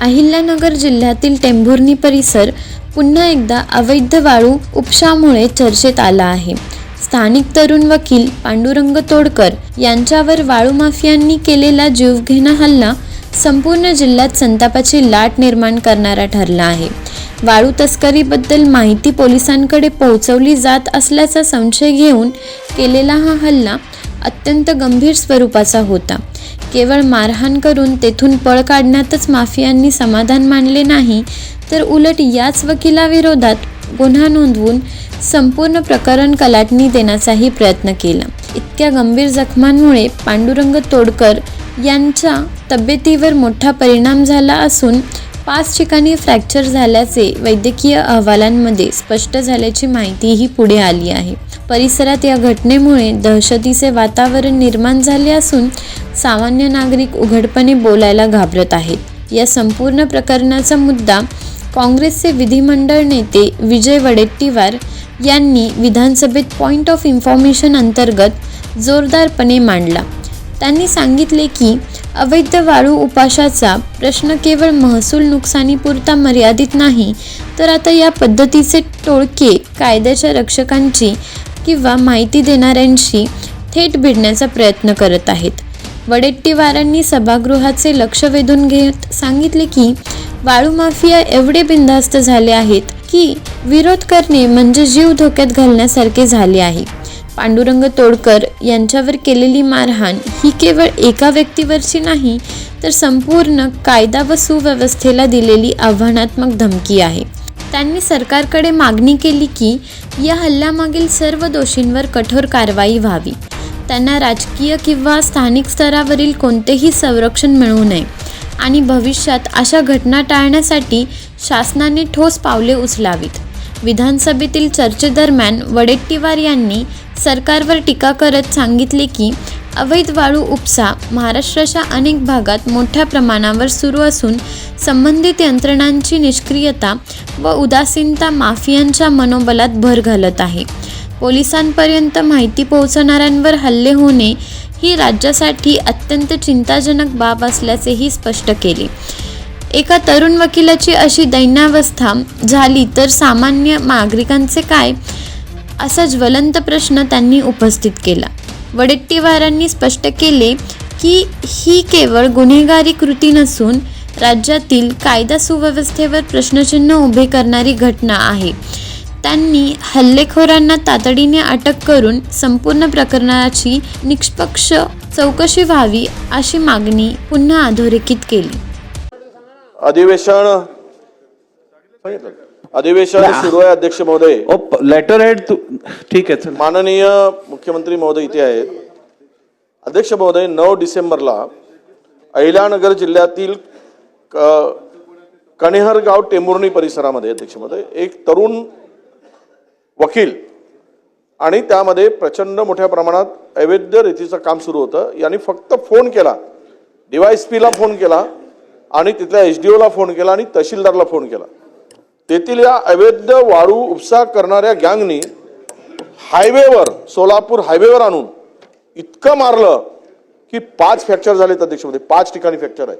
अहिल्यानगर जिल्ह्यातील टेंभुर्णी परिसर पुन्हा एकदा अवैध वाळू उपशामुळे चर्चेत आला आहे. स्थानिक तरुण वकील पांडुरंग तोडकर यांच्यावर वाळू माफियांनी केलेला जीवघेणा हल्ला संपूर्ण जिल्ह्यात संतापाची लाट निर्माण करणारा ठरला आहे. वाळू तस्करीबद्दल माहिती पोलिसांकडे पोहोचवली जात असल्याचा संशय घेऊन केलेला हा हल्ला अत्यंत गंभीर स्वरूपाचा होता. केवळ मारहाण करून तेथून पळ काढण्यातच माफियांनी समाधान मानले नाही तर उलट याच वकिलाविरोधात गुन्हा नोंदवून संपूर्ण प्रकरण कलाटणी देण्याचाही प्रयत्न केला. इतक्या गंभीर जखमांमुळे पांडुरंग तोडकर यांच्या तब्येतीवर मोठा परिणाम झाला असून पाच ठिकाणी फ्रॅक्चर झाल्याचे वैद्यकीय अहवालांमध्ये स्पष्ट झाल्याची माहितीही पुढे आली आहे. परिसरात या घटनेमुळे दहशतीचे वातावरण निर्माण झाले असून सामान्य नागरिक उघडपणे बोलायला घाबरत आहेत. या संपूर्ण प्रकरणाचा मुद्दा काँग्रेसचे विधिमंडळ नेते विजय वडेट्टीवार यांनी विधानसभेत पॉईंट ऑफ इन्फॉर्मेशन अंतर्गत जोरदारपणे मांडला. त्यांनी सांगितले की अवैध वाळू उपाशाचा प्रश्न केवळ महसूल नुकसानीपुरता मर्यादित नाही तर आता या पद्धतीचे टोळके कायद्याच्या रक्षकांची किंवा माहिती देणाऱ्यांशी थेट भिडण्याचा प्रयत्न करत आहेत. वडेट्टीवारांनी सभागृहाचे लक्ष वेधून घेत सांगितले की वाळू माफिया एवढे बिनधास्त झाले आहेत की विरोध करणे म्हणजे जीव धोक्यात घालण्यासारखे झाले आहे. पांडुरंग तोडकर यांच्यावर केलेली मारहाण ही केवळ एका व्यक्तीवरची नाही तर संपूर्ण कायदा व सुव्यवस्थेला दिलेली आव्हानात्मक धमकी आहे. त्यांनी सरकारकडे मागणी केली की या हल्ल्यामागील सर्व दोषींवर कठोर कारवाई व्हावी. त्यांना राजकीय किंवा स्थानिक स्तरावरील कोणतेही संरक्षण मिळू नये. आणि भविष्यात अशा घटना टाळण्यासाठी शासनाने ठोस पावले उचलावीत. विधानसभेतील चर्चेदरम्यान वडेट्टीवार यांनी सरकारवर टीका करत सांगितले की अवैध वाळू उपसा महाराष्ट्राच्या अनेक भागात मोठ्या प्रमाणावर सुरू असून संबंधित यंत्रणांची निष्क्रियता व उदासीनता माफियांच्या मनोबलात भर घालत आहे. पोलिसांपर्यंत माहिती पोहोचणाऱ्यांवर हल्ले होणे ही राज्यासाठी अत्यंत चिंताजनक बाब असल्याचेही स्पष्ट केले. एका तरुण वकिलाची अशी दैन्यावस्था झाली तर सामान्य नागरिकांचे काय? असा ज्वलंत प्रश्न त्यांनी उपस्थित केला. वडेट्टीवारांनी स्पष्ट केले की ही केवळ गुन्हेगारी कृती नसून राज्यातील कायदा सुव्यवस्थेवर प्रश्नचिन्ह उभे करणारी घटना आहे. त्यांनी हल्लेखोरांना तातडीने अटक करून संपूर्ण प्रकरणाची निष्पक्ष चौकशी व्हावी अशी मागणी पुन्हा अधोरेखित केली. अधिवेशन अधिवेशन सुरू आहे अध्यक्ष महोदय. लेटर हेड तू ठीक आहे माननीय मुख्यमंत्री महोदय इथे आहेत. अध्यक्ष महोदय नऊ डिसेंबरला अहिल्यानगर जिल्ह्यातील क- कणेहरगाव टेंभुर्णी परिसरामध्ये अध्यक्ष महोदय एक तरुण वकील आणि त्यामध्ये प्रचंड मोठ्या प्रमाणात अवैध रीतीचं काम सुरू होतं. यांनी फक्त फोन केला. डीवायएसपीला फोन केला आणि तिथल्या एच डी ओला फोन केला आणि तहसीलदारला फोन केला. तेथील या अवैध वाळू उपसा करणाऱ्या गँगनी हायवेवर सोलापूर हायवेवर आणून इतकं मारलं की पाच फ्रॅक्चर झालेत अध्यक्षमध्ये पाच ठिकाणी फ्रॅक्चर आहे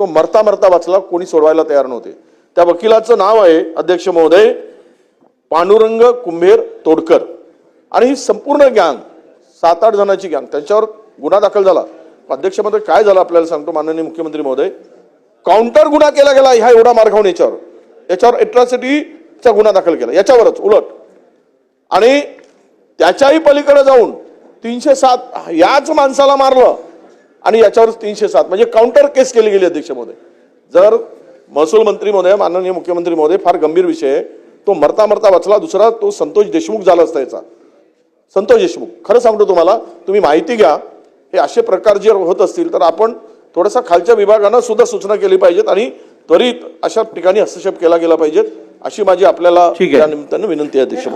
तो मरता मरता वाचला कोणी सोडवायला तयार नव्हते. त्या वकिलाचं नाव आहे अध्यक्ष महोदय पांडुरंग कुंभेर तोडकर. आणि ही संपूर्ण गँग सात आठ जणांची गँग त्यांच्यावर गुन्हा दाखल झाला. अध्यक्ष महोदय काय झालं आपल्याला सांगतो माननीय मुख्यमंत्री महोदय. काउंटर गुन्हा केला गेला ह्या एवढा मार्गावून याच्यावर. याच्यावर एट्रॉसिटीचा गुन्हा दाखल केला. याच्यावरच उलट. आणि त्याच्याही पलीकडे जाऊन तीनशे सात याच माणसाला मारलं आणि याच्यावर तीनशे सात म्हणजे काउंटर केस केली गेली अध्यक्ष महोदय. जर महसूल मंत्री महोदय माननीय मुख्यमंत्री महोदय फार गंभीर विषय आहे. तो मरता मरता वाचला दुसरा तो संतोष देशमुख झाला असता याचा. संतोष देशमुख खरं सांगतो तुम्हाला तुम्ही माहिती घ्या हे असे प्रकार जे होत असतील तर आपण थोडासा खालच्या विभागानं सुद्धा सूचना केली पाहिजेत आणि त्वरित अशा ठिकाणी हस्तक्षेप केला गेला पाहिजेत अशी माझी आपल्याला. या निमित्तानं विनंती आहे अध्यक्ष